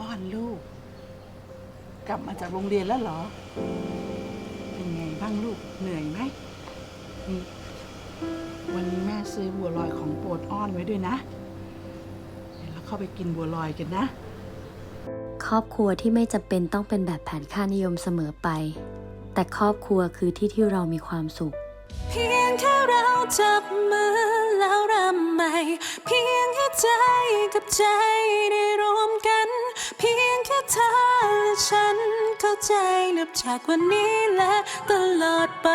อ้อนลูก กลับมาจากโรงเรียนแล้วเหรอ เป็นไงบ้างลูกเหนื่อยไหมนี่วันนี้แม่ซื้อบัวลอยของโปรดอ้อนไว้ด้วยนะเดี๋ยวเราเข้าไปกินบัวลอยกันนะ ครอบครัวที่ไม่จำเป็นต้องเป็นแบบแผนค่านิยมเสมอไป แต่ครอบครัวคือที่ที่เรามีความสุข เพียงแค่เราจับมือแล้วเริ่มใหม่ เพียงแค่ใจกับใจได้รวมกัน ใจนับจากวันนี้และตลอดไป